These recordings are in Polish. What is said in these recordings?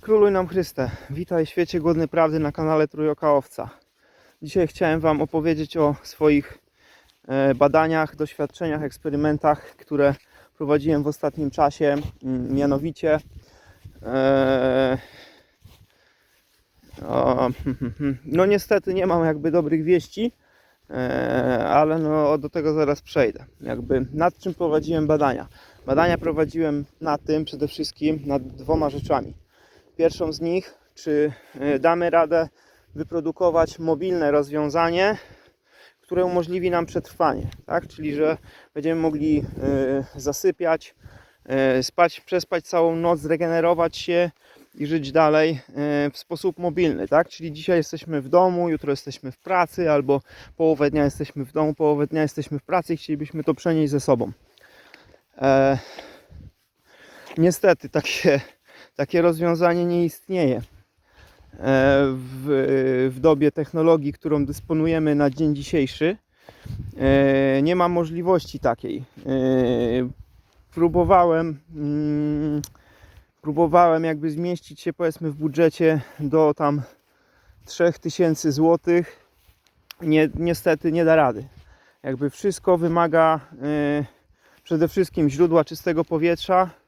Króluj nam Chryste. Witaj świecie godny prawdy na kanale Trójoka Owca. Dzisiaj chciałem Wam opowiedzieć o swoich e, badaniach, doświadczeniach, eksperymentach, które prowadziłem w ostatnim czasie. Mianowicie e, no niestety nie mam jakby dobrych wieści, e, ale no do tego zaraz przejdę. Jakby nad czym prowadziłem badania? Badania prowadziłem nad tym przede wszystkim nad dwoma rzeczami. Pierwszą z nich, czy e, damy radę wyprodukować mobilne rozwiązanie, które umożliwi nam przetrwanie, tak? Czyli że będziemy mogli e, zasypiać, e, spać, przespać całą noc, zregenerować się i żyć dalej w sposób mobilny, tak? Czyli dzisiaj jesteśmy w domu, jutro jesteśmy w pracy, albo połowę dnia jesteśmy w domu, połowę dnia jesteśmy w pracy i chcielibyśmy to przenieść ze sobą. Niestety takie, takie rozwiązanie nie istnieje e, w, w dobie technologii, którą dysponujemy na dzień dzisiejszy. E, nie ma możliwości takiej. E, próbowałem, mm, próbowałem jakby zmieścić się powiedzmy w budżecie do tam 3000 zł. Nie, niestety nie da rady. Jakby wszystko wymaga przede wszystkim źródła czystego powietrza.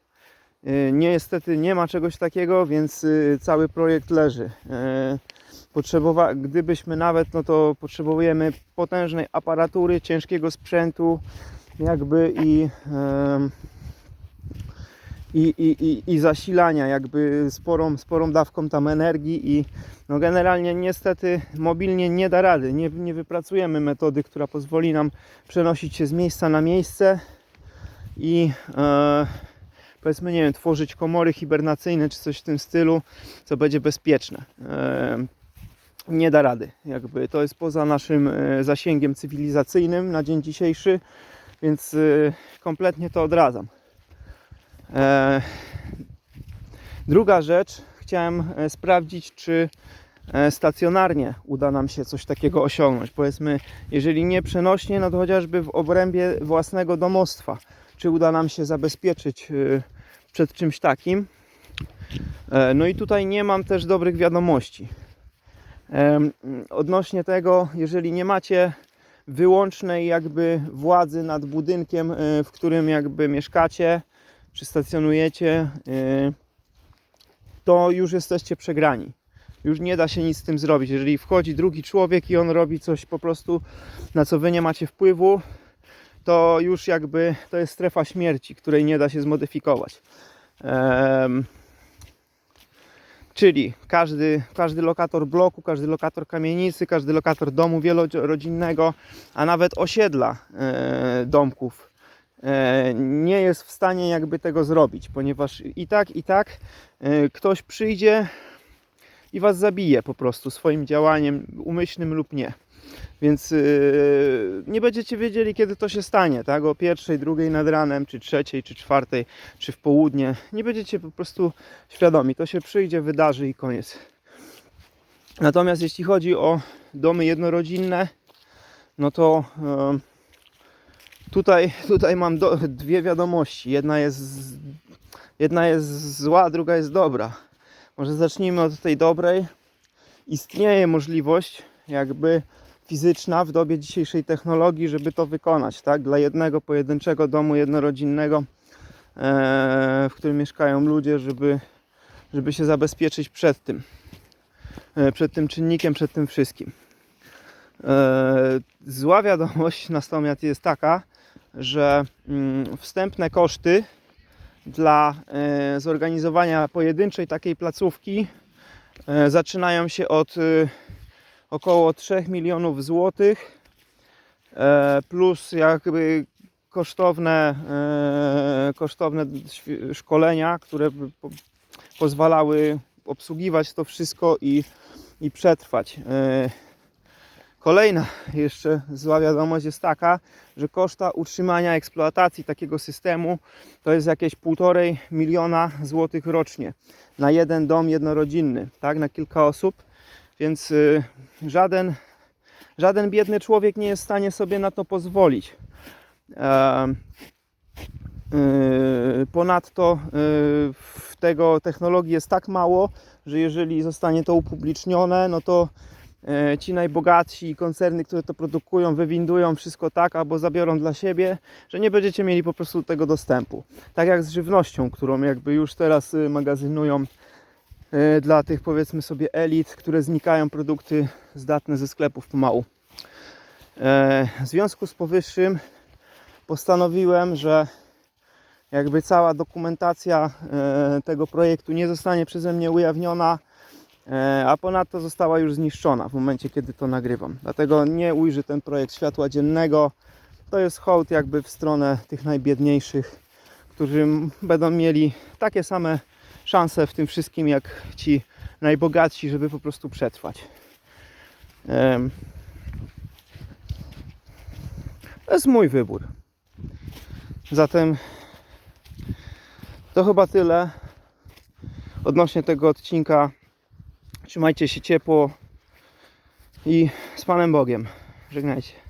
E, Niestety nie ma czegoś takiego, więc e, cały projekt leży. E, Potrzebowa- gdybyśmy nawet, no to potrzebujemy potężnej aparatury, ciężkiego sprzętu, jakby i, i, i, i zasilania, jakby sporą, sporą dawką tam energii i no generalnie niestety mobilnie nie da rady. Nie, nie wypracujemy metody, która pozwoli nam przenosić się z miejsca na miejsce i e, powiedzmy, nie wiem, tworzyć komory hibernacyjne czy coś w tym stylu, co będzie bezpieczne. Nie da rady. Jakby to jest poza naszym e, zasięgiem cywilizacyjnym na dzień dzisiejszy, więc e, kompletnie to odradzam. E, druga rzecz, chciałem sprawdzić, czy stacjonarnie uda nam się coś takiego osiągnąć. Powiedzmy, jeżeli nie przenośnie, no to chociażby w obrębie własnego domostwa. Czy uda nam się zabezpieczyć e, przed czymś takim? E, No i tutaj nie mam też dobrych wiadomości. Odnośnie tego, jeżeli nie macie wyłącznej jakby władzy nad budynkiem, e, w którym jakby mieszkacie, czy stacjonujecie, e, to już jesteście przegrani. Już nie da się nic z tym zrobić. Jeżeli wchodzi drugi człowiek i on robi coś po prostu, na co wy nie macie wpływu, to już jakby to jest strefa śmierci, której nie da się zmodyfikować. Em, Czyli każdy, każdy lokator bloku, każdy lokator kamienicy, każdy lokator domu wielorodzinnego, a nawet osiedla e, domków e, nie jest w stanie jakby tego zrobić, ponieważ i tak, i tak e, ktoś przyjdzie i was zabije po prostu swoim działaniem, umyślnym lub nie. Więc yy, nie będziecie wiedzieli, kiedy to się stanie, tak? O pierwszej, drugiej nad ranem, czy trzeciej, czy czwartej, czy w południe. Nie będziecie po prostu świadomi. To się przyjdzie, wydarzy i koniec. Natomiast jeśli chodzi o domy jednorodzinne, no to yy, tutaj, tutaj mam do, dwie wiadomości. Jedna jest, jedna jest zła, druga jest dobra. Może zacznijmy od tej dobrej. Istnieje możliwość, jakby fizyczna w dobie dzisiejszej technologii, żeby to wykonać, tak? Dla jednego pojedynczego domu jednorodzinnego, e, w którym mieszkają ludzie, żeby, żeby się zabezpieczyć przed tym, e, przed tym czynnikiem, przed tym wszystkim. E, zła wiadomość natomiast jest taka, że mm, wstępne koszty dla zorganizowania pojedynczej takiej placówki zaczynają się od około 3 milionów złotych e, plus jakby kosztowne, e, kosztowne szkolenia, które pozwalały obsługiwać to wszystko i, i przetrwać. E, Kolejna jeszcze zła wiadomość jest taka, że koszta utrzymania eksploatacji takiego systemu to jest jakieś półtorej miliona złotych rocznie na jeden dom jednorodzinny, tak, na kilka osób. Więc y, żaden, żaden biedny człowiek nie jest w stanie sobie na to pozwolić. Yy, Ponadto yy, w tego technologii jest tak mało, że jeżeli zostanie to upublicznione, no to e, ci najbogatsi koncerny, które to produkują, wywindują wszystko tak albo zabiorą dla siebie, że nie będziecie mieli po prostu tego dostępu. Tak jak z żywnością, którą jakby już teraz y, magazynują dla tych powiedzmy sobie elit, które znikają produkty zdatne ze sklepów pomału. E, W związku z powyższym postanowiłem, że jakby cała dokumentacja e, tego projektu nie zostanie przeze mnie ujawniona, e, a ponadto została już zniszczona w momencie, kiedy to nagrywam. Dlatego nie ujrzy ten projekt światła dziennego. To jest hołd jakby w stronę tych najbiedniejszych, którzy będą mieli takie same szanse w tym wszystkim jak ci najbogatsi, żeby po prostu przetrwać. To jest mój wybór. Zatem to chyba tyle odnośnie tego odcinka. Trzymajcie się ciepło i z Panem Bogiem. Żegnajcie.